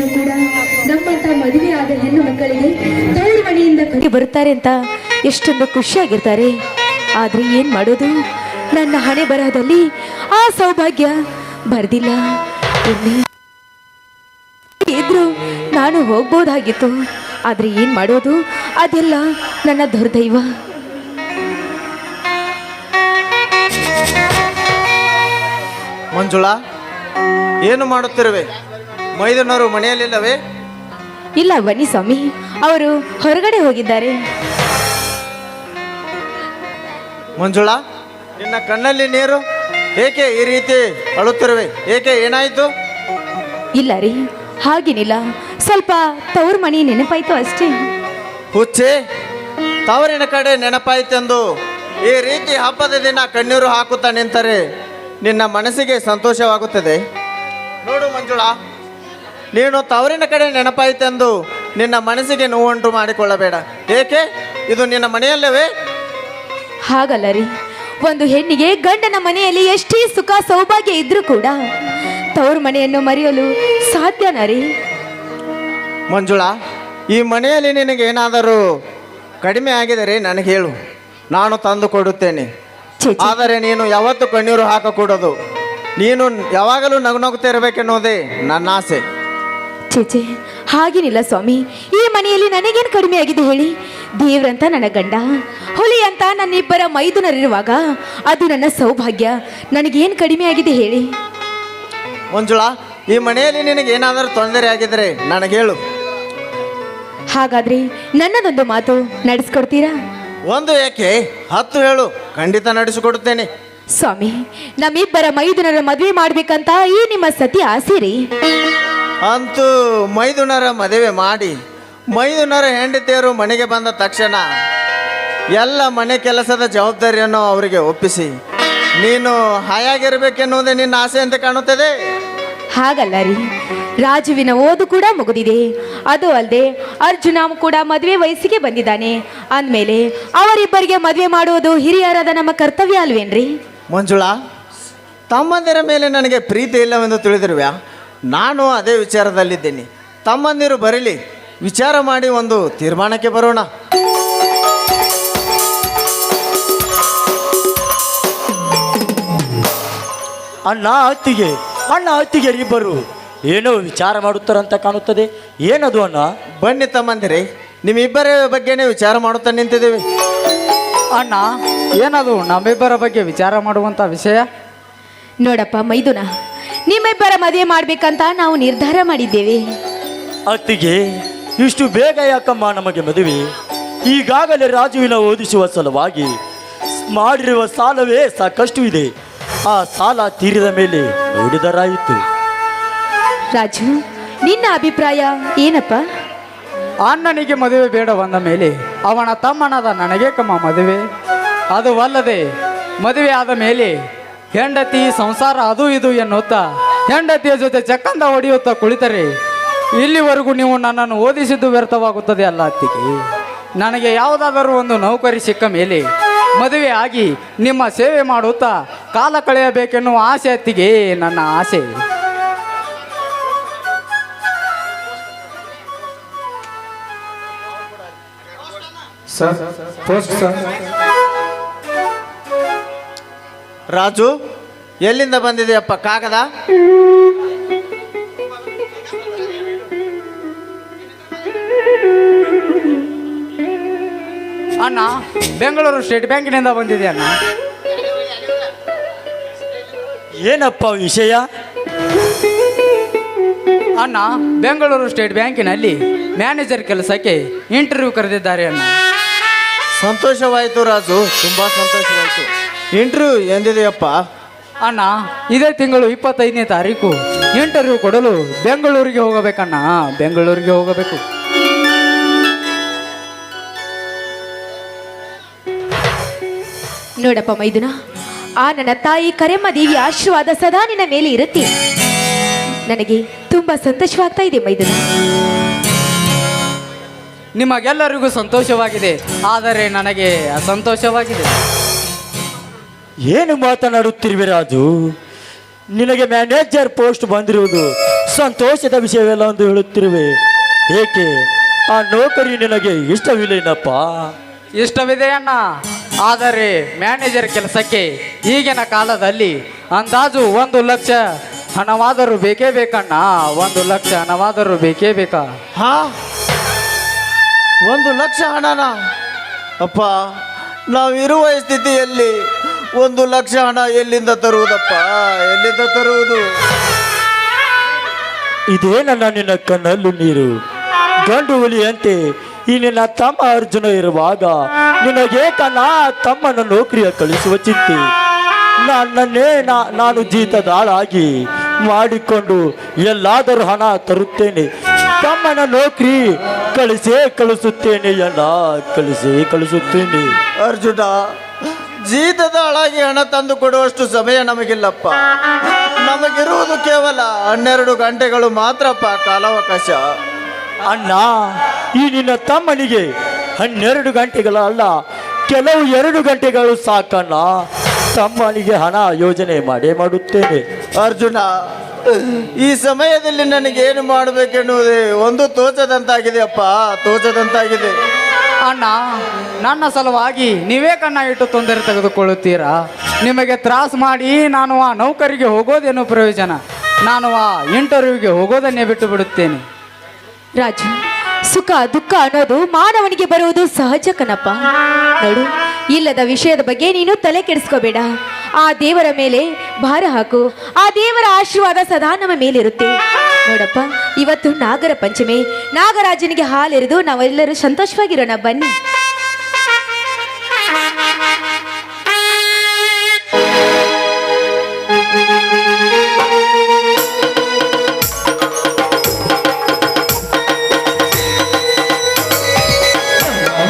ಎಲ್ಲಿಯೂ ಕೂಡ. ನಮ್ಮಂತ ಮದುವೆ ಆದ ಹೆಣ್ಣು ಮಕ್ಕಳಿಗೆ ತವರು ಮನೆಯಿಂದ ಕಟ್ಟಿ ಬರುತ್ತಾರೆ ಅಂತ ಎಷ್ಟೊಂದು ಖುಷಿಯಾಗಿರ್ತಾರೆ. ಆದ್ರೆ ಏನ್ ಮಾಡೋದು? ನನ್ನ ಹಣೆ ಬರಹದಲ್ಲಿ ಆ ಸೌಭಾಗ್ಯ ಬರ್ದಿಲ್ಲ. ಇದ್ರು ನಾನು ಹೋಗ್ಬೋದಾಗಿತ್ತು. ಆದ್ರೆ ಏನ್ ಮಾಡೋದು? ಅದೆಲ್ಲ ನನ್ನ ದುರ್ದೈವ. ಮಂಜುಳಾ ಏನು ಮಾಡುತ್ತಿರುವೆ? ಮೈದನವರು ಮನೆಯಲ್ಲಿಲ್ಲವೇ? ಇಲ್ಲ ಬನ್ನಿ ಸ್ವಾಮಿ ಅವರು ಹೊರಗಡೆ ಹೋಗಿದ್ದಾರೆ. ಮಂಜುಳಾ ನಿನ್ನ ಕಣ್ಣಲ್ಲಿ ನೀರು ಏಕೆ ಈ ರೀತಿ ಅಳುತ್ತಿರುವೆ? ಏಕೆ ಏನಾಯಿತು? ಇಲ್ಲ ರೀ ಹಾಗೇನಿಲ್ಲ. ಸ್ವಲ್ಪ ತವ್ರ ಮನೆ ನೆನಪಾಯ್ತು ಅಷ್ಟೇ. ಹುಚ್ಚೆ ತವರಿನ ಕಡೆ ನೆನಪಾಯ್ತೆಂದು ಈ ರೀತಿ ಹಬ್ಬದ ದಿನ ಕಣ್ಣೀರು ಹಾಕುತ್ತಾ ನಿಂತರೆ ನಿನ್ನ ಮನಸ್ಸಿಗೆ ಸಂತೋಷವಾಗುತ್ತದೆ. ನೋಡು ಮಂಜುಳಾ ನೀನು ತವರಿನ ಕಡೆ ನೆನಪಾಯಿತೆಂದು ನಿನ್ನ ಮನಸ್ಸಿಗೆ ನೋವುಂಟು ಮಾಡಿಕೊಳ್ಳಬೇಡ. ಏಕೆ? ಇದು ನಿನ್ನ ಮನೆಯಲ್ಲವೇ? ಹಾಗಲ್ಲ ರೀ ಒಂದು ಹೆಣ್ಣಿಗೆ ಗಂಡನ ಮನೆಯಲ್ಲಿ ಎಷ್ಟೇ ಸುಖ ಸೌಭಾಗ್ಯ ಇದ್ರೂ ಕೂಡ ತವ್ರ ಮನೆಯನ್ನು ಮರೆಯಲು ಸಾಧ್ಯನಾ ರೀ ಮಂಜುಳಾ ಈ ಮನೆಯಲ್ಲಿ ನಿನಗೆ ಏನಾದರೂ ಕಡಿಮೆ ಆಗಿದರೆ ನನಗೆ ಹೇಳು. ನಾನು ತಂದು ಕೊಡುತ್ತೇನೆ. ಛೆ, ಛೆ. ಆದರೆ ನೀನು ಯಾವತ್ತೂ ಕಣ್ಣೀರು ಹಾಕಕೂಡದು. ನೀನು ಯಾವಾಗಲೂ ನಗು ನಗುತ್ತಾ ಇರಬೇಕೆನ್ನುವುದೇ ನನ್ನ ಆಸೆ. ಚೇಚೆ ಹಾಗೇನಿಲ್ಲ ಸ್ವಾಮಿ. ಈ ಮನೆಯಲ್ಲಿ ನನಗೇನು ಕಡಿಮೆ ಆಗಿದೆ ಹೇಳಿ? ದೇವ್ರಂತ ನನ್ನ ಗಂಡ. ಹುಲಿ ಅಂತ ನನ್ನಿಬ್ಬರ ಮೈದುನರಿರುವಾಗ ಅದು ನನ್ನ ಸೌಭಾಗ್ಯ. ನನಗೇನು ಕಡಿಮೆ ಆಗಿದೆ ಹೇಳಿ? ಮಂಜುಳಾ ಈ ಮನೆಯಲ್ಲಿ ನಿನಗೆ ಏನಾದರೂ ತೊಂದರೆ ಆಗಿದ್ರೆ ನನಗೆ ಹೇಳು. ಹಾಗಾದ್ರೆ ನನ್ನದೊಂದು ಮಾತು ನಡೆಸ್ಕೊಡ್ತೀರಾ? ಒಂದು ಯಾಕೆ ಹತ್ತು ಹೇಳು. ಖಂಡಿತ ನಡೆಸಿಕೊಡುತ್ತೇನೆ. ಸ್ವಾಮಿ ನಮ್ಮಿಬ್ಬರ ಮೈದುನರ ಮದುವೆ ಮಾಡ್ಬೇಕಂತ ಈ ನಿಮ್ಮ ಸತಿ ಆಸೆ ರೀ. ಅಂತೂ ಮೈದುನರ ಮದುವೆ ಮಾಡಿ ಮೈದುನರ ಹೆಂಡತಿಯರು ಮನೆಗೆ ಬಂದ ತಕ್ಷಣ ಎಲ್ಲ ಮನೆ ಕೆಲಸದ ಜವಾಬ್ದಾರಿಯನ್ನು ಅವರಿಗೆ ಒಪ್ಪಿಸಿ ನೀನು ಹಾಯಾಗಿರ್ಬೇಕೆನ್ನುವುದೇ ನಿನ್ನ ಆಸೆ ಅಂತ ಕಾಣುತ್ತದೆ? ಹಾಗಲ್ಲ ರೀ. ರಾಜುವಿನ ಓದು ಕೂಡ ಮುಗಿದಿದೆ. ಅದು ಅಲ್ಲದೆ ಅರ್ಜುನ ಕೂಡ ಮದುವೆ ವಯಸ್ಸಿಗೆ ಬಂದಿದ್ದಾನೆ. ಅಂದಮೇಲೆ ಅವರಿಬ್ಬರಿಗೆ ಮದುವೆ ಮಾಡುವುದು ಹಿರಿಯರಾದ ನಮ್ಮ ಕರ್ತವ್ಯ ಅಲ್ವೇನ್ರಿ? ಮಂಜುಳಾ ತಮ್ಮಂದಿರ ಮೇಲೆ ನನಗೆ ಪ್ರೀತಿ ಇಲ್ಲವೆಂದು ತಿಳಿದಿರುವ್ಯಾ? ನಾನು ಅದೇ ವಿಚಾರದಲ್ಲಿದ್ದೇನೆ. ತಮ್ಮಂದಿರು ಬರಲಿ ವಿಚಾರ ಮಾಡಿ ಒಂದು ತೀರ್ಮಾನಕ್ಕೆ ಬರೋಣ. ಅಣ್ಣ ಅತ್ತಿಗೆ ಅಣ್ಣ ಅತ್ತಿಗೆ ಇಬ್ಬರು ಏನೋ ವಿಚಾರ ಮಾಡುತ್ತಾರಂತ ಕಾಣುತ್ತದೆ. ಏನದು ಅಣ್ಣ? ಬನ್ನಿ ತಮ್ಮಂದಿರಿ ನಿಮ್ಮಿಬ್ಬರ ಬಗ್ಗೆನೇ ವಿಚಾರ ಮಾಡುತ್ತಾ ನಿಂತಿದ್ದೇವೆ. ಅಣ್ಣ ಏನದು ನಮ್ಮಿಬ್ಬರ ಬಗ್ಗೆ ವಿಚಾರ ಮಾಡುವಂಥ ವಿಷಯ? ನೋಡಪ್ಪ ಮೈದುನ ನಿಮ್ಮಿಬ್ಬರ ಮದುವೆ ಮಾಡ್ಬೇಕಂತ ನಾವು ನಿರ್ಧಾರ ಮಾಡಿದ್ದೇವೆ. ಅತ್ತಿಗೆ ಇಷ್ಟು ಬೇಗ ಯಾಕಮ್ಮ ನಮಗೆ ಮದುವೆ? ಈಗಾಗಲೇ ರಾಜುವಿನ ಓದಿಸುವ ಸಲುವಾಗಿ ಮಾಡಿರುವ ಸಾಲವೇ ಸಾಕಷ್ಟು ಇದೆ. ಆ ಸಾಲ ತೀರಿದ ಮೇಲೆ ನೋಡಿದರಾಯಿತು. ರಾಜು ನಿನ್ನ ಅಭಿಪ್ರಾಯ ಏನಪ್ಪ? ಅಣ್ಣನಿಗೆ ಮದುವೆ ಬೇಡ ಬಂದ ಮೇಲೆ ಅವನ ತಮ್ಮನಾದ ನನಗೆ ಕಮ್ಮ ಮದುವೆ? ಅದು ಅಲ್ಲದೆ ಮದುವೆ ಆದ ಮೇಲೆ ಹೆಂಡತಿ ಸಂಸಾರ ಅದು ಇದು ಎನ್ನುತ್ತಾ? ಹೆಂಡತಿಯ ಜೊತೆ ಚಕ್ಕಂದ ಹೊಡೆಯುತ್ತಾ ಕುಳಿತರೆ? ಇಲ್ಲಿವರೆಗೂ ನೀವು ನನ್ನನ್ನು ಓದಿಸಿದ್ದು ವ್ಯರ್ಥವಾಗುತ್ತದೆ ಅಲ್ಲ ಅತ್ತಿಗೆ. ನನಗೆ ಯಾವುದಾದರೂ ಒಂದು ನೌಕರಿ ಸಿಕ್ಕ ಮೇಲೆ ಮದುವೆ ಆಗಿ ನಿಮ್ಮ ಸೇವೆ ಮಾಡುತ್ತಾ ಕಾಲ ಕಳೆಯಬೇಕೆನ್ನುವ ಆಸೆ ಅತ್ತಿಗೆ, ನನ್ನ ಆಸೆ. Sir, post sir. ರಾಜು ಎಲ್ಲಿಂದ ಬಂದಿದೆಯಪ್ಪ ಕಾಗದ? ಅಣ್ಣ ಬೆಂಗಳೂರು ಸ್ಟೇಟ್ ಬ್ಯಾಂಕಿನಿಂದ ಬಂದಿದೆ ಅಣ್ಣ. ಏನಪ್ಪ ವಿಷಯ? ಅಣ್ಣ ಬೆಂಗಳೂರು ಸ್ಟೇಟ್ ಬ್ಯಾಂಕಿನಲ್ಲಿ ಮ್ಯಾನೇಜರ್ ಕೆಲಸಕ್ಕೆ ಇಂಟರ್ವ್ಯೂ ಕರೆದಿದ್ದಾರೆ ಅಣ್ಣ. ಸಂತೋಷವಾಯಿತು ರಾಜು ತುಂಬ ಸಂತೋಷವಾಯಿತು. ಇಂಟರ್ವ್ಯೂ ಎಂದಿದೆಯಪ್ಪ? ಅಣ್ಣ ಇದೇ ತಿಂಗಳು ಇಪ್ಪತ್ತೈದನೇ ತಾರೀಕು. ಇಂಟರ್ವ್ಯೂ ಕೊಡಲು ಬೆಂಗಳೂರಿಗೆ ಹೋಗಬೇಕಣ್ಣ. ಬೆಂಗಳೂರಿಗೆ ಹೋಗಬೇಕು. ನೋಡಪ್ಪ ಮೈದುನ ಆ ನನ್ನ ತಾಯಿ ಕರೆಮ್ಮ ದೇವಿ ಆಶೀರ್ವಾದ ಸದಾ ನಿನ್ನ ಮೇಲೆ ಇರುತ್ತೆ. ನನಗೆ ತುಂಬಾ ಸಂತೋಷವಾಗ್ತಾ ಇದೆ ಮೈದುನ. ನಿಮಗೆಲ್ಲರಿಗೂ ಸಂತೋಷವಾಗಿದೆ. ಆದರೆ ನನಗೆ ಅಸಂತೋಷವಾಗಿದೆ. ಏನು ಮಾತನಾಡುತ್ತಿರುವೆ ರಾಜು? ನಿನಗೆ ಮ್ಯಾನೇಜರ್ ಪೋಸ್ಟ್ ಬಂದಿರುವುದು ಸಂತೋಷದ ವಿಷಯವೆಲ್ಲ ಎಂದು ಹೇಳುತ್ತಿರುವೆ. ಏಕೆ? ಆ ನೌಕರಿ ನಿನಗೆ ಇಷ್ಟವಿಲ್ಲೇನಪ್ಪ? ಇಷ್ಟವಿದೆ ಅಣ್ಣ. ಆದರೆ ಮ್ಯಾನೇಜರ್ ಕೆಲಸಕ್ಕೆ ಈಗಿನ ಕಾಲದಲ್ಲಿ ಅಂದಾಜು ಒಂದು ಲಕ್ಷ ಹಣವಾದರೂ ಬೇಕೇ ಬೇಕಣ್ಣ. ಒಂದು ಲಕ್ಷ ಹಣವಾದರೂ ಬೇಕೇ ಬೇಕಾ? ಹಾ? ಒಂದು ಲಕ್ಷ ಹಣನ? ಅಪ್ಪ ನಾವಿರುವ ಸ್ಥಿತಿಯಲ್ಲಿ ಒಂದು ಲಕ್ಷ ಹಣ ಎಲ್ಲಿಂದ ತರುವುದಪ್ಪ? ಎಲ್ಲಿಂದ ತರುವುದು? ಇದೇ ನನ್ನ ನಿನ್ನ ಕಣ್ಣಲ್ಲೂ ನೀರು. ಗಂಡು ಹುಲಿಯಂತೆ ಈ ನಿನ್ನ ತಮ್ಮ ಅರ್ಜುನ ಇರುವಾಗ ನಿನಗೆ ನಾ ತಮ್ಮನ ನೌಕರಿಯ ಕಳಿಸುವ ಚಿಂತೆ. ನನ್ನೇ ನಾ ನಾನು ಜೀತದಾಳಾಗಿ ಮಾಡಿಕೊಂಡು ಎಲ್ಲಾದರೂ ಹಣ ತರುತ್ತೇನೆ. ತಮ್ಮನ ನೌಕರಿ ಕಳಿಸೇ ಕಳಿಸುತ್ತೇನೆ ಎಲ್ಲ ಕಳಿಸೇ ಕಳಿಸುತ್ತೇನೆ. ಅರ್ಜುನ ಜೀತದ ಒಳಗೆ ಹಣ ತಂದು ಕೊಡುವಷ್ಟು ಸಮಯ ನಮಗಿಲ್ಲಪ್ಪ. ನಮಗಿರುವುದು ಕೇವಲ ಹನ್ನೆರಡು ಗಂಟೆಗಳು ಮಾತ್ರಪ್ಪ ಕಾಲಾವಕಾಶ. ಅಣ್ಣ ಈ ನಿನ್ನ ತಮ್ಮನಿಗೆ ಹನ್ನೆರಡು ಗಂಟೆಗಳಲ್ಲ ಕೆಲವು ಎರಡು ಗಂಟೆಗಳು ಸಾಕಣ್ಣ. ತಮ್ಮನಿಗೆ ಹಣ ಯೋಜನೆ ಮಾಡೇ ಮಾಡುತ್ತೇನೆ. ಅರ್ಜುನ ಈ ಸಮಯದಲ್ಲಿ ನನಗೇನು ಮಾಡಬೇಕೆನ್ನುವುದೇ ಒಂದು ತೋಚದಂತಾಗಿದೆ ಅಪ್ಪ ತೋಚದಂತಾಗಿದೆ. ಅಣ್ಣ, ನನ್ನ ಸಲುವಾಗಿ ನೀವೇ ಕಣ್ಣ ಇಟ್ಟು ತೊಂದರೆ ತೆಗೆದುಕೊಳ್ಳುತ್ತೀರಾ? ನಿಮಗೆ ತ್ರಾಸ ಮಾಡಿ ನಾನು ಆ ನೌಕರಿಗೆ ಹೋಗೋದೇನು ಪ್ರಯೋಜನ. ನಾನು ಆ ಇಂಟರ್ವ್ಯೂಗೆ ಹೋಗೋದನ್ನೇ ಬಿಟ್ಟು ಬಿಡುತ್ತೇನೆ ರಾಜು, ಸುಖ ದುಃಖ ಅನ್ನೋದು ಮಾನವನಿಗೆ ಬರುವುದು ಸಹಜ ಕನಪ್ಪ ಇಲ್ಲದ ವಿಷಯದ ಬಗ್ಗೆ ನೀನು ತಲೆ ಕೆಡಿಸ್ಕೋಬೇಡ. ಆ ದೇವರ ಮೇಲೆ ಭಾರ ಹಾಕು. ಆ ದೇವರ ಆಶೀರ್ವಾದ ಸದಾ ನಮ್ಮ ಮೇಲಿರುತ್ತೆ. ನೋಡಪ್ಪ, ಇವತ್ತು ನಾಗರ ಪಂಚಮಿ. ನಾಗರಾಜನಿಗೆ ಹಾಲೆರೆದು ನಾವೆಲ್ಲರೂ ಸಂತೋಷವಾಗಿರೋಣ. ಬನ್ನಿ.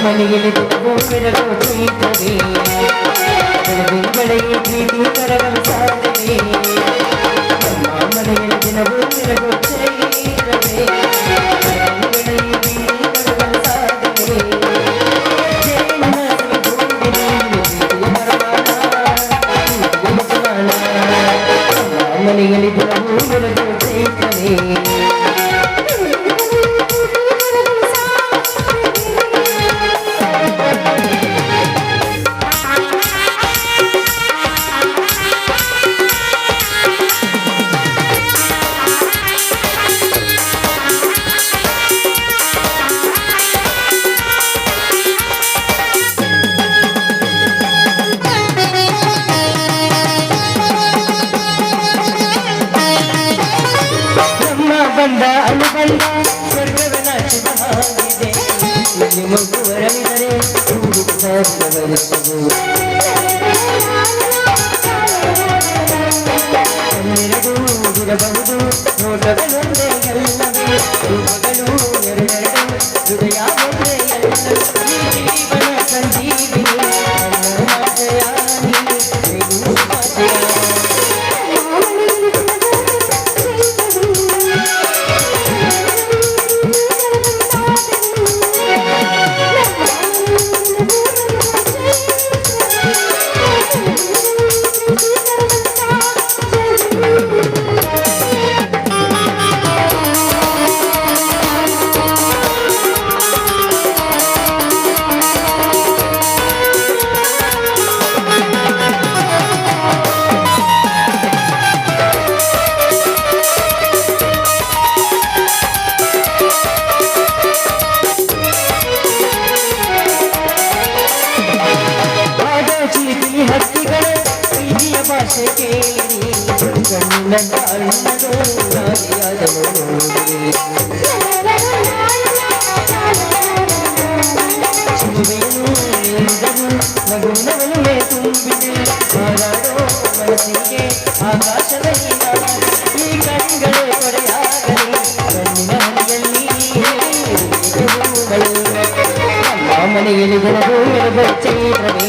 ಮನೆಯಲ್ಲಿ ತಿರುಗೋ ಬೆರಗೋ ಪ್ರೀತವೇ ಬೆಂಬಲೆಯ ಪ್ರೀತಿ ಕರಗಲು ಸಾಧನೆ ನಮ್ಮ ಮನೆಯಲ್ಲಿ ದಿನವೂ ತಿರುಗೋ ಚೈ ಸರ್ವನಾಶಿ ಮಹಾಗಿದೆ ಮುಗುವರವಿದರೆ ಮನೆಯಲ್ಲಿ ಜನರು ಬೆಳಗ್ಗೆ ಚೈತ್ರವೇ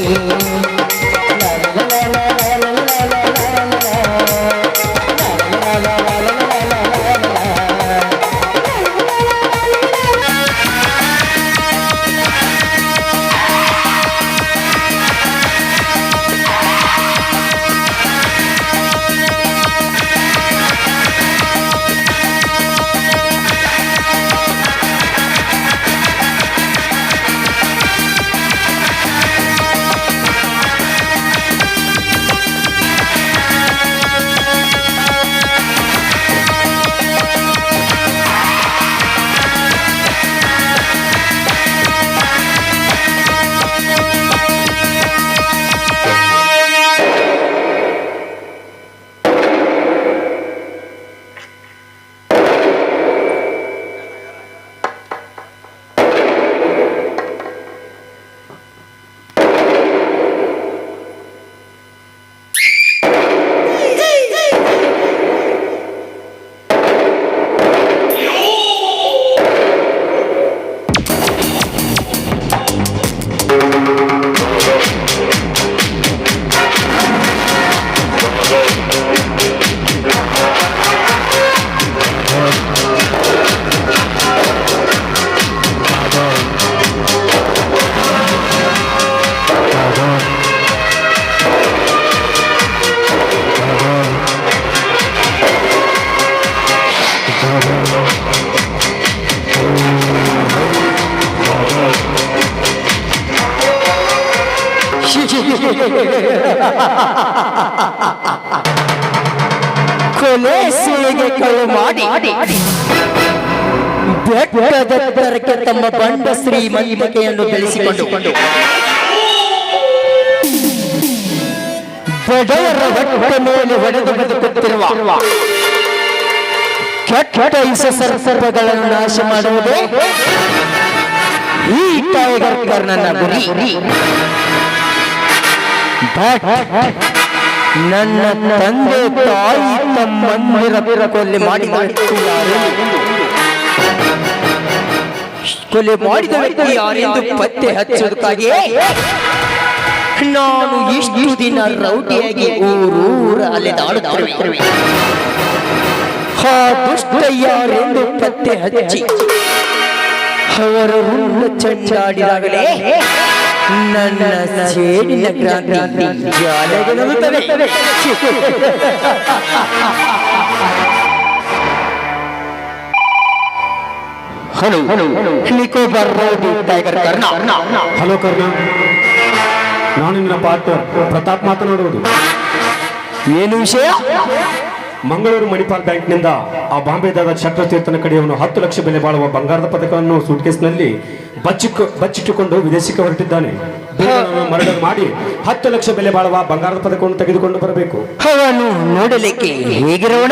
ತಮ್ಮ ಬಂಡ ಶ್ರೀಮಂತಿಕೆಯನ್ನು ಬೆಳೆಸಿಕೊಂಡು. ಬಡವರ ಹೊಟ್ಟೆ ಮೇಲೆ ಹೊಡೆದು ಬದುಕುತ್ತಿರುವ ಕೆಟ್ಟ ಇಸ ಸರ್ಪಗಳನ್ನು ನಾಶ ಮಾಡುವುದು ಈ ಟೈಗರ್ ಕರ್ಣನ ಗುರಿ ನನ್ನ ತಂದೆ, ತಾಯಿ ತಮ್ಮಂದಿರ ಕೊಲೆ ಮಾಡಿ ಮಾಡಿ ಕೊಲೆ ಮಾಡಿದ ವ್ಯಕ್ತಿ ಯಾರೆಂದು ಪತ್ತೆ ಹಚ್ಚೋದಕ್ಕಾಗಿಯೇ ನಾನು ಇಷ್ಟು ದಿನ ರೌಟಿಯಾಗಿ ಊರೂರ ಅಲೆದಾಡುತ್ತಿರುವೆ ಆ ದುಷ್ಟ ಯಾರೆಂದು ಪತ್ತೆ ಹಚ್ಚಿ ಅವರು ರುಂಡ ಚಂಡಾಡಿದಾಗಲೇ ನನ್ನ ಸೇಡಿನ ಕ್ರಾಂತಿ ಜಾಲೆಗೆ hello Nicobar road tiger Karna. Hello Karna. ನಾನು ನಿನ್ನ ಪಾರ್ಟ್ನರ್ ಪ್ರತಾಪ್ ಮಾತನಾಡುವುದು. ಏನು ವಿಷಯ? ಮಂಗಳೂರು ಮಣಿಪಾಲ್ ಬ್ಯಾಂಕ್ನಿಂದ ಆ ಬಾಂಬೆದಾದ ಚಕ್ರತೀರ್ಥನ ಕಡೆಯವನು ಹತ್ತು ಲಕ್ಷ ಬೆಲೆ ಬಾಳುವ ಬಂಗಾರದ ಪದಕವನ್ನು ಸೂಟ್ಕೇಸ್ನಲ್ಲಿ ಬಚ್ಚಿಟ್ಟು ಬಚ್ಚಿಟ್ಟುಕೊಂಡು ವಿದೇಶಕ್ಕೆ ಹೊರಟಿದ್ದಾನೆ. ಮರ್ಡರ್ ಮಾಡಿ ಹತ್ತು ಲಕ್ಷ ಬೆಲೆ ಬಾಳುವ ಬಂಗಾರದ ಪದಕವನ್ನು ತೆಗೆದುಕೊಂಡು ಬರಬೇಕು. ಅವನು ನೋಡಲಿಕ್ಕೆ ಹೇಗಿರೋಣ?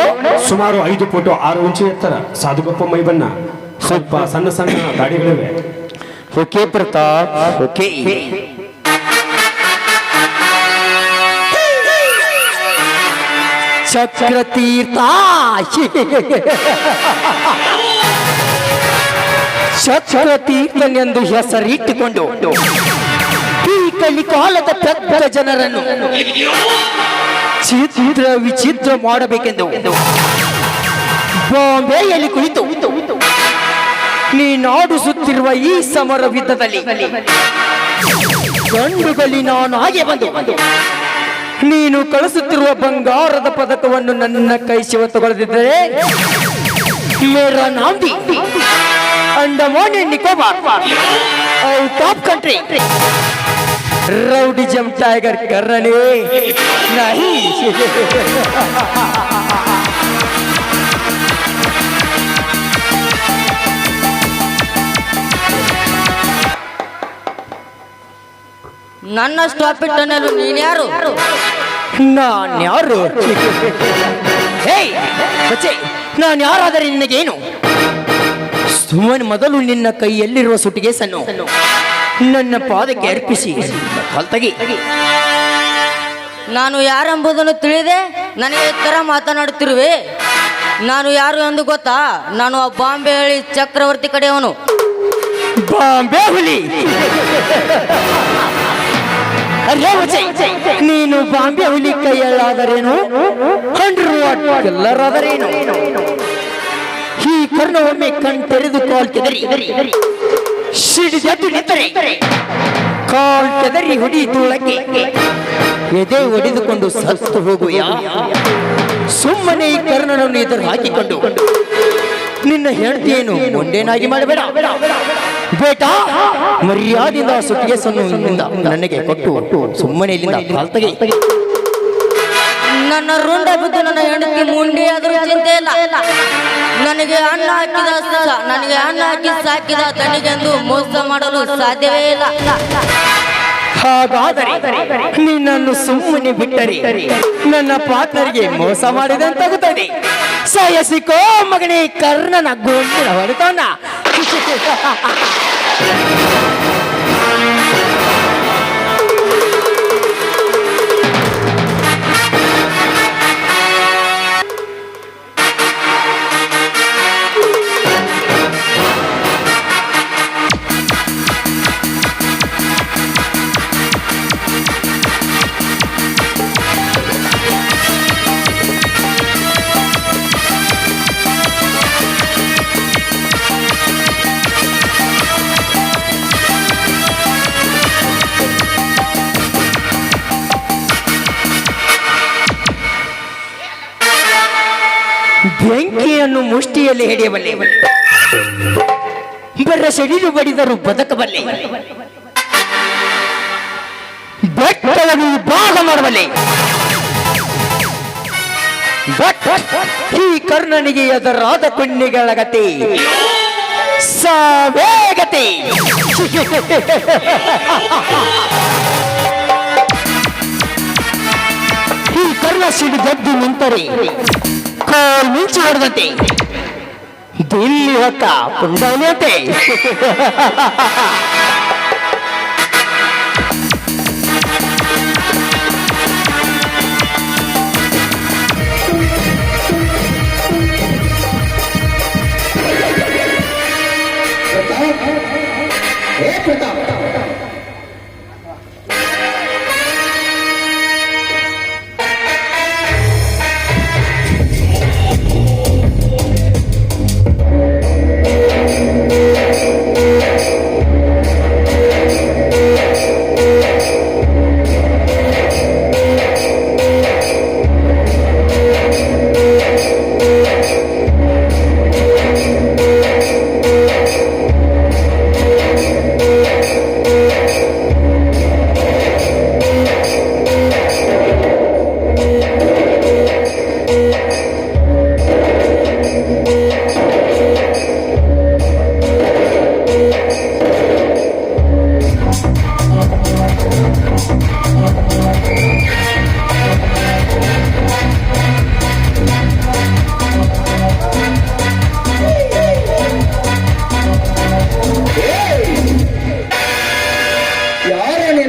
ಸುಮಾರು ಐದು ಫೋಟೋ ಆರು ಇಂಚು ಎತ್ತರ. ಸಾಧುಗೊಪ್ಪ ಮೈ ಬಣ್ಣ ಸ್ವಲ್ಪ ಸಣ್ಣ ಸಣ್ಣ ದಾಡಿಗಳಿವೆ ಓಕೆ ಪ್ರತಾಪ್, ಓಕೆ ಚಕ್ರತೀರ್ಥ ಚಕ್ರತೀರ್ಥನೆಂದು ಹೆಸರಿಟ್ಟುಕೊಂಡು ಈ ಕಲಿಕಾಲದ ಪೆದ್ದ ಜನರನ್ನು ಚಿತ್ರ ವಿಚಿತ್ರ ಮಾಡಬೇಕೆಂದು ಬಾಂಬೆಯಲ್ಲಿ ಕುಳಿತು ನೀನಾಡಿಸುತ್ತಿರುವ ಈ ಸಮರ ಯುದ್ಧದಲ್ಲಿ. ಗಂಡುಗಲಿ ನಾನು ಹಾಗೆ ಬಂದು. ನೀನು ಕಳಿಸುತ್ತಿರುವ ಬಂಗಾರದ ಪದಕವನ್ನು ನನ್ನ ಕೈ ಶಿವ ತಗೊಳ್ಳದಿದ್ದರೆ ಮೇರ ನಾಂದಿ. Andaman of country. Rowdyism tiger ಕರ್ರನೇ ನಹಿ. ನನ್ನ ಸ್ಟಾಪ್ ಅನ್ನಲು ನೀನ್ಯಾರು ನಾನ್ ಯಾರು? ಹೇಯ್ ಬಚ್ಚೆ ನಾನು ಯಾರಾದರೆ ನಿನಗೇನು? ಸುಮ್ಮನೆ ಮೊದಲು ನಿನ್ನ ಕೈಯಲ್ಲಿರುವ ಸುಟ್ಟಿಗೆ ಸನ್ನು. ನನ್ನ ಪಾದಕ್ಕೆ ಅರ್ಪಿಸಿ. ಕಲ್ತಗಿ ನಾನು ಯಾರೆಂಬುದನ್ನು ತಿಳಿದೆ? ನನಗೆ ಥರ ಮಾತನಾಡುತ್ತಿರುವೆ. ನಾನು ಯಾರು ಎಂದು ಗೊತ್ತಾ? ನಾನು ಆ ಬಾಂಬೆ ಹೇಳಿ ಚಕ್ರವರ್ತಿ ಕಡೆಯವನು. ಬಾಂಬೆ ಹುಲಿ ನೀನು ಬಾಂಬೆ ಹುಲಿ ಕೈಯಲ್ಲಾದರೇನು? ಕಂಡ್ರು ಎಲ್ಲರಾದರೇನು ಈ ಒಮ್ಮೆ ಕಣ್ ತೆರೆದು ಕಾಲ್ ಕೆದರಿ. ಕಾಲ್ ಕೆದರಿ ಹೊಡಿತೂಳಕ್ಕೆ ಎದೆ ಒಡೆದುಕೊಂಡು ಸತ್ತು ಹೋಗುವ ಸುಮ್ಮನೆ ಈ ಕರ್ಣನನ್ನು ಎದುರು ಹಾಕಿಕೊಂಡು. ನಿನ್ನ ಹೆಂಡತಿಯನ್ನು ಒಂದೇನಾಗಿ ಮಾಡಬೇಡ. ಬೇಟಾ ಮರ್ಯಾದಿಂದ ಆ ಸುಟ್ಟಿಗೆಸನ್ನು ಇಲ್ಲಿಂದ ನನಗೆ ಕೊಟ್ಟು ಸುಮ್ಮನೆ ಇಲ್ಲಿಂದ ಕಾಲ್ತಗೆ ನನ್ನ ರುಂಡ ಬಿದ್ದು ನನ್ನ ಹೆಂಡತಿ ಮುಂಡಿ ಆದರೂ ಚಿಂತೆ ಇಲ್ಲ. ನನಗೆ ಅಣ್ಣ ಹಾಕಿದ ಸಲ ನನಗೆ ಅಣ್ಣ ಹಾಕಿ ಸಾಕಿದ ತನಿಗೆಂದು ಮೋಸ ಮಾಡಲು ಸಾಧ್ಯವೇ ಇಲ್ಲ. ಹಾಗಾದರೆ ನಿನ್ನನ್ನು ಸುಮ್ಮನೆ ಬಿಟ್ಟರೆ ನನ್ನ ಪಾತ್ರರಿಗೆ ಮೋಸ ಮಾಡಿದಂತಾಗುತ್ತದೆ. ಸಾಯಸಿಕೋ ಮಗನೇ ಕರ್ಣನ ಗುಂಡಿನ ಹೊಡೆತವನ್ನ Ha ha ha! ಹಿಡಿಯಬಲ್ಲೆ. ಬರ ಸಿಡಿಲು ಬಡಿದರು ಬದುಕಬಲ್ಲೆ. ಬೆಟ್ಟವನ್ನು ಭಾಗ ಮಾಡಬಲ್ಲೆ ಈ ಕರ್ಣನಿಗೆ ಎದುರಾದ ಕುಣ್ಣಿಗಳ ಗತಿ. ಸವೇಗತಿ ಈ ಕರ್ಣ ಸಿಡಿದದ್ದು ನಿಂತರೆ. ಕಾಲ್ ಮಿಂಚು ಹೊಡೆದಂತೆ. ದಿಲ್ಲಿ ಹೊಕ್ಕ ಪುಂಡಾನೆಯಂತೆ.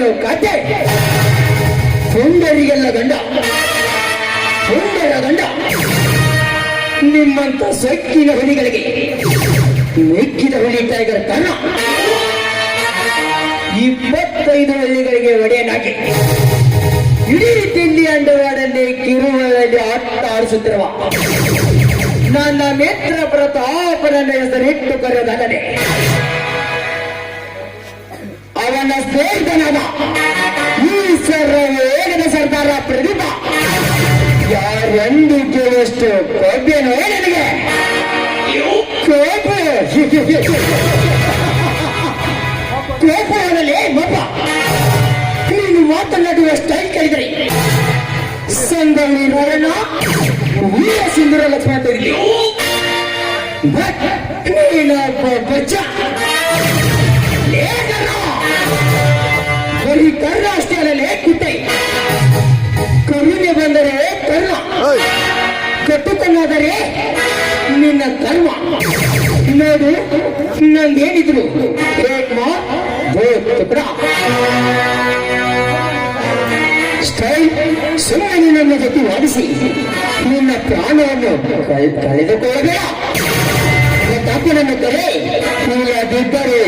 ನೀನು ಕತೆ. ಸುಂದರಿಗೆಲ್ಲ ಗಂಡ. ಸುಂದರ ಗಂಡ. ನಿಮ್ಮಂತ ಸೊಕ್ಕಿನ ಹುಲಿಗಳಿಗೆ ಮೆಕ್ಕಿದ ಹುಲಿ ಟೈಗರ್ ತನ್ನ ಇಪ್ಪತ್ತೈದು ಹಳ್ಳಿಗಳಿಗೆ ಒಡೆಯನಾಗಿ. ಇಡೀ ತಿಂಡಿ ಅಂಡವಾಡಲ್ಲಿ ಕಿರುವಲ್ಲಿ ಆಟ ಆಡಿಸುತ್ತಿರುವ ನನ್ನ ಮಿತ್ರ ಪ್ರತಾಪನ ಹೆಸರಿಟ್ಟು ಕರೆದಲ್ಲದೆ ಅವನ ಸ್ನೇಹಿತನಾದ ಈ ಸರ್ವೇಗದ ಸರ್ದಾರ ಪ್ರದೀಪ. ಯಾರೆಂದು ಕೇಳುವಷ್ಟು ಕೊಬ್ಬೇನೋ ನನಗೆ ಕೋಪ. ಮಪ್ಪ ಮಬ್ಬ ನೀನು ಮಾತನಾಡುವ ಸ್ಟೈಲ್ ಕೇಳಿದ್ರಿ. ಸಂದಳಿ ನೋಡೋಣ. ವೀರ ಸಿಂಧುರ ಲಕ್ಷ್ಮಣ ನೀನೊಬ್ಬ ಬಚ್ಚ ಕರ್ಣ ಅಷ್ಟೇ ಅಲ್ಲಲೇ ಕುಟ್ಟೆ ಕರುಣೆ ಬಂದರೆ ಕರ್ಣ ಕಟ್ಟುತನಾದರೆ ನಿನ್ನ ಕರ್ಮ ನೋಡು ನಂದೇನಿದ್ರು ದೋ ತುಕಡ ಸ್ಟೈಲ್ ಸುಮ್ಮನೆ ನನ್ನ ಜೊತೆ ವಾದಿಸಿ. ನಿನ್ನ ಪ್ರಾಣವನ್ನು ಕಳ್- ಕಳೆದುಕೊಳ್ಳಬೇಡ. ತಪ್ಪನನ್ನು ಕರೆ. ಇಲ್ಲದಿದ್ದರೆ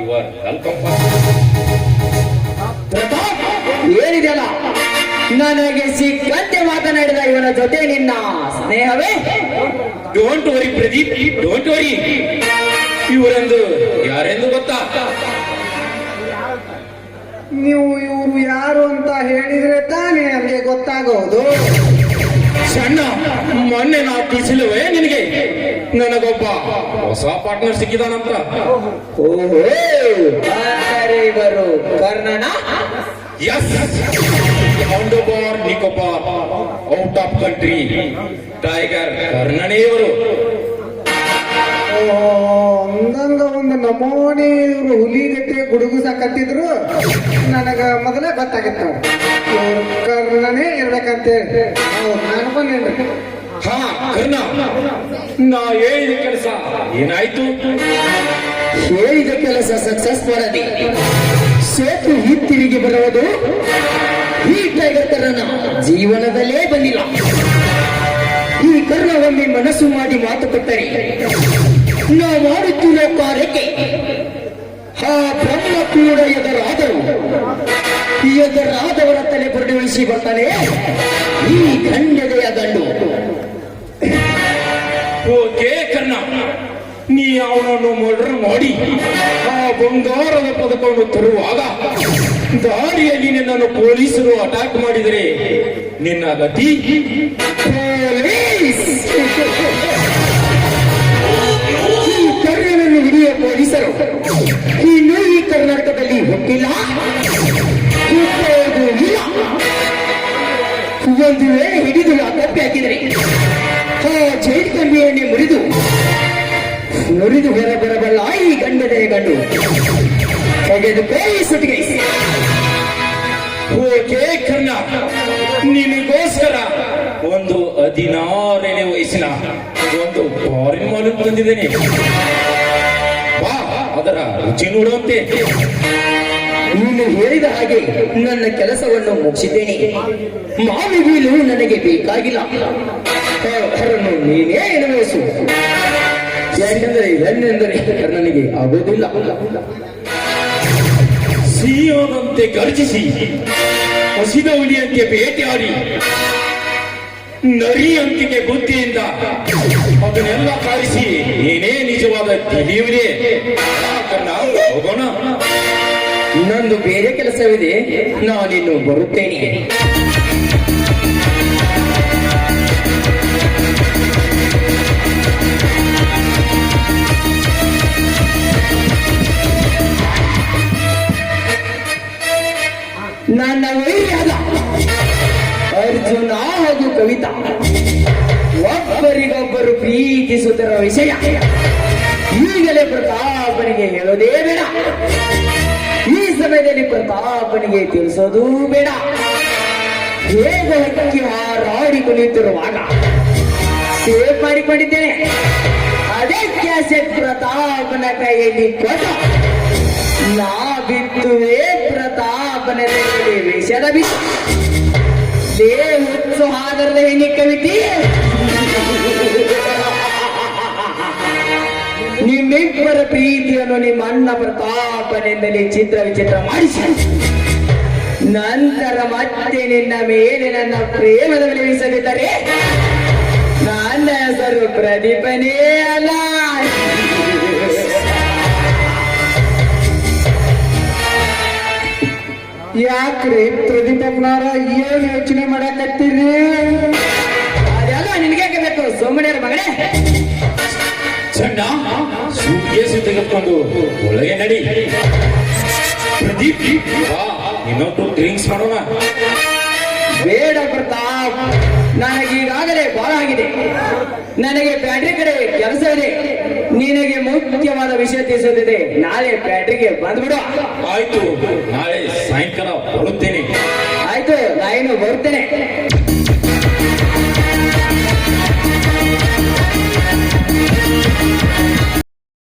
ಯು ಆರ್ ವೆಲ್ಕಮ್ ಏನಿದೆಯಲ್ಲ? ನನಗೆ ಸಿಕ್ಕಂತೆ ಮಾತನಾಡಿದ ಇವನ ಜೊತೆ ನಿನ್ನ ಸ್ನೇಹವೇ? Don't worry Pradeep don't worry ಇವರೆಂದು ಯಾರೆಂದು ಗೊತ್ತಾ? ನೀವು ಇವರು ಯಾರು ಅಂತ ಹೇಳಿದ್ರೆ ತಾನೇ ನಮಗೆ ಗೊತ್ತಾಗೋದು. ಸಣ್ಣ ಮೊನ್ನೆ ನಾವು ತಿಳಿಸಿಲ್ಲವೇ ನಿನಗೆ. ನನಗೊಬ್ಬ ಹೊಸ ಪಾರ್ಟ್ನರ್ ಸಿಕ್ಕಿದಾನಂತ ಓಹೋ. ಇವರು ಕರ್ಣನ? Yes Nicobar. Out of country tiger ಕರ್ಣನೇ ಇವರು. ಅಂದಂಗ ಒಂದು ನಮೋನಿ ಇವರು ಹುಲಿ ಗುಡುಗು ಸಾಕತ್ತಿದ್ರು ನನಗ ಮೊದಲೇ ಗೊತ್ತಾಗಿತ್ತು. ಕರ್ಣನೇ ಇರ್ಬೇಕಂತೇಳಿ ನಾನು ಬಂದೇನ್ರಿ. ಹಾ, ಕರ್ಣ. ನಾ ಹೇಳಿದ ಕೆಲಸ ಏನಾಯ್ತು? ಹೇಳಿದ ಕೆಲಸ ಸಕ್ಸಸ್ ಮಾಡದೆ. ಸೋತು ಹಿಂತಿರುಗಿ ಬರೋದು ಈ ಟೈಗರ್ ಕರ್ಣ ಜೀವನದಲ್ಲೇ ಬಂದಿಲ್ಲ. ಈ ಕರ್ಣ ಒಮ್ಮೆ ಮನಸ್ಸು ಮಾಡಿ ಮಾತು ಕೊಟ್ಟರೆ, ನಾ ಮಾಡುತ್ತಿರೋ ಕಾರ್ಯಕ್ಕೆ ಆ ಬ್ರಹ್ಮ ಕೂಡ ಎದುರಾದರು, ಎದುರಾದವರ ತಲೆ ಬಡಿಸಿ ಬರ್ತಾನೆ. ಈ ಗಂಡದೆಯ ಗಂಡು. ಓಕೆ ಕನ್ನ ನೀ ಅವನನ್ನು ಮರ್ಡರ್ ಮಾಡಿ ಆ ಬಂಗಾರದ ಪದಕವನ್ನು ತರುವಾಗ ದಾರಿಯಲ್ಲಿ ನಿನ್ನನ್ನು ಪೊಲೀಸರು ಅಟ್ಯಾಕ್ ಮಾಡಿದರೆ ನಿನ್ನ ಗತಿ ಈ ಕರ್ಣನನ್ನು ಹಿಡಿಯುವ ಪೊಲೀಸರು ಇನ್ನು ಈ ಕರ್ನಾಟಕದಲ್ಲಿ ಹೋಗಿಲ್ಲ ಒಂದು ವೇಳೆ ಹಿಡಿದು ತಪ್ಪಿ ಆ ಜೈಲ್ ಮುರಿದು ನುರಿದು ಹೊರ ಬರಬಲ್ಲ ಈ ಗಂಡದೇ ಗಂಡು. ತೆಗೆದು ಸುಟ್ಟಿಗೆ ಓಕೆ ಕರ್ಣ ನಿಮಗೋಸ್ಕರ ಒಂದು ಹದಿನಾರನೇ ವಯಸ್ಸಿನ ಒಂದು ಫಾರಿನ್ ಮಾಲು ತಂದಿದ್ದೇನೆ ಬಾ, ಅದರ ರುಚಿ ನೋಡುವಂತೆ. ನೀನು ಹೇಳಿದ ಹಾಗೆ ನನ್ನ ಕೆಲಸವನ್ನು ಮುಗಿಸಿದ್ದೇನೆ. ಮಾವಿಗೀಲು ನನಗೆ ಬೇಕಾಗಿಲ್ಲ. ಅವರನ್ನು ನೀನೇ ಎಣವೇಸು ಯಾಕೆಂದರೆ ಇದನ್ನೆಂದರೆ ಕರ್ಣನಿಗೆ ಆಗೋದಿಲ್ಲ ಸಿಯೋನಂತೆ ಗರ್ಜಿಸಿ ಹಸಿದ ಹುಲಿಯಂತೆ ಬೇಟೆಯಾಡಿ ನರಿಯಂತಿಗೆ ಬುದ್ಧಿಯಿಂದ ಅದನ್ನೆಲ್ಲ ಕಾಯಿಸಿ ಏನೇ ನಿಜವಾದ ತಿಳಿಯುವುದೇ ಹೋಗೋಣ. ಇನ್ನೊಂದು ಬೇರೆ ಕೆಲಸವಿದೆ ನಾನಿನ್ನು ಬರುತ್ತೇನೆ. ನನ್ನ ವೈರ್ಯಾದ ಅರ್ಜುನ ಹಾಗೂ ಕವಿತಾ, ಒಬ್ಬರಿಗೊಬ್ಬರು ಪ್ರೀತಿಸುತ್ತಿರುವ ವಿಷಯ. ಈಗಲೇ ಪ್ರತಾಪನಿಗೆ ಹೇಳೋದೇ ಬೇಡ. ಈ ಸಮಯದಲ್ಲಿ ಪ್ರತಾಪನಿಗೆ ತಿಳಿಸೋದು ಬೇಡ. ಹೇಗೆ ಹಕ್ಕಿ ಹಾರಾಡಿ ಕುಳಿತಿರುವಾಗ ಸೇವ್ ಮಾಡಿಕೊಂಡಿದ್ದೇನೆ. ಅದೇ ಕ್ಯಾಸೆಟ್ ಪ್ರತಾಪನ ಕೈಯಲ್ಲಿ ಕೊಟ್ಟು. ನಾ ಬಿತ್ತುವೆ ಕೈಯಲ್ಲಿ ವಿಷದ ಬಿತ್ತು ಲೇ ಹುಚ್ಚು ಹಾದರದ ಹೆಂಗೆ ಕವಿತಿ. ನಿಮ್ಮಿಬ್ಬರ ಪ್ರೀತಿಯನ್ನು ನಿಮ್ಮ ಅಣ್ಣ ಪ್ರತಾಪನಿಂದಲೇ ಚಿತ್ರ ವಿಚಿತ್ರ ಮಾಡಿಸಿ ನಂತರ ಮತ್ತೆ ನಿನ್ನ ಮೇಲೆ ನನ್ನ ಪ್ರೇಮದ ಮೇಲೆ ವಹಿಸದಿದ್ದರೆ ನನ್ನ ಹೆಸರು ಪ್ರದೀಪನೇ ಅಲ್ಲ. ಯಾಕ್ರಿ ಪ್ರದೀಪಪ್ಪನವ್ರ ಏನ್ ಯೋಚನೆ ಮಾಡಕತ್ತೀರಿ? ಅದೆಲ್ಲ ನಿನಗೆ ಬೇಕು? ಸೋಮಣ್ಯರ ಮಗನೇ. ಚಂಡ ಸೂಟ್ಕೇಸ್ ತೆಗೆದುಕೊಂಡು ಒಳಗೆ ನಡಿ. ಪ್ರದೀಪ್ ಇನ್ನೊಂದು ಡ್ರಿಂಕ್ಸ್ ಮಾಡೋಣ. ಬೇಡ ಪ್ರತಾಪ್ ನನಗೀಗಾಗಲೇ ಭಾಳ ಆಗಿದೆ. ನನಗೆ ಬ್ಯಾಟ್ರಿ ಕಡೆ ಕೆಲಸ ಇದೆ. ನಿನಗೆ ಮುಖ್ಯವಾದ ವಿಷಯ ತಿಳಿಸುತ್ತಿದೆ ನಾಳೆ ಬ್ಯಾಟ್ರಿಗೆ ಬಂದ್ಬಿಡು. ಆಯ್ತು. ನಾಳೆ ಸಾಯಂಕಾಲ ಬರುತ್ತೇನೆ. ಆಯ್ತು ನಾನು ಬರ್ತೇನೆ.